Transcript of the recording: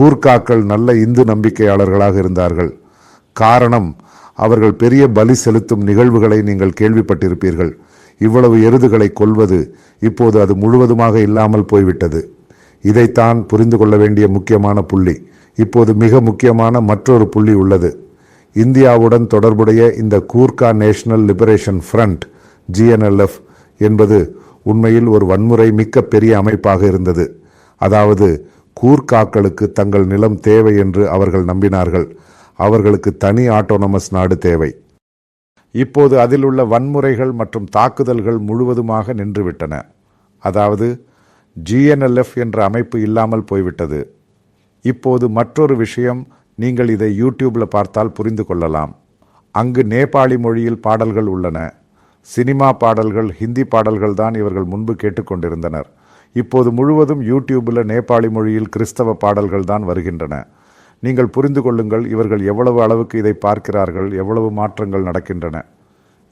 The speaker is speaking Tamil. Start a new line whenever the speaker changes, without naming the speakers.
கூர்க்காக்கள் நல்ல இந்து நம்பிக்கையாளர்களாக இருந்தார்கள். காரணம் அவர்கள் பெரிய பலி செலுத்தும் நிகழ்வுகளை நீங்கள் கேள்விப்பட்டிருப்பீர்கள். இவ்வளவு எருதுகளை கொல்வது இப்போது அது முழுவதுமாக இல்லாமல் போய்விட்டது. இதைத்தான் புரிந்து கொள்ள வேண்டிய முக்கியமான புள்ளி. இப்போது மிக முக்கியமான மற்றொரு புள்ளி உள்ளது. இந்தியாவுடன் தொடர்புடைய இந்த Gorkha National Liberation Front GNLF என்பது உண்மையில் ஒரு வன்முறை மிக்க பெரிய அமைப்பாக இருந்தது. அதாவது கூர்காக்களுக்கு தங்கள் நிலம் தேவை என்று அவர்கள் நம்பினார்கள். அவர்களுக்கு தனி ஆட்டோனமஸ் நாடு தேவை. இப்போது அதில் உள்ள வன்முறைகள் மற்றும் தாக்குதல்கள் முழுவதுமாக நின்றுவிட்டன. அதாவது ஜிஎன்எல்எஃப் என்ற அமைப்பு இல்லாமல் போய்விட்டது. இப்போது மற்றொரு விஷயம் நீங்கள் இதை யூடியூப்ல பார்த்தால் புரிந்து கொள்ளலாம். அங்கு நேபாளி மொழியில் பாடல்கள் உள்ளன. சினிமா பாடல்கள் ஹிந்தி பாடல்கள் தான் இவர்கள் முன்பு கேட்டுக்கொண்டிருந்தனர். இப்போது முழுவதும் யூடியூபில் நேபாளி மொழியில் கிறிஸ்தவ பாடல்கள் தான் வருகின்றன. நீங்கள் புரிந்து கொள்ளுங்கள் இவர்கள் எவ்வளவு அளவுக்கு இதை பார்க்கிறார்கள் எவ்வளவு மாற்றங்கள் நடக்கின்றன.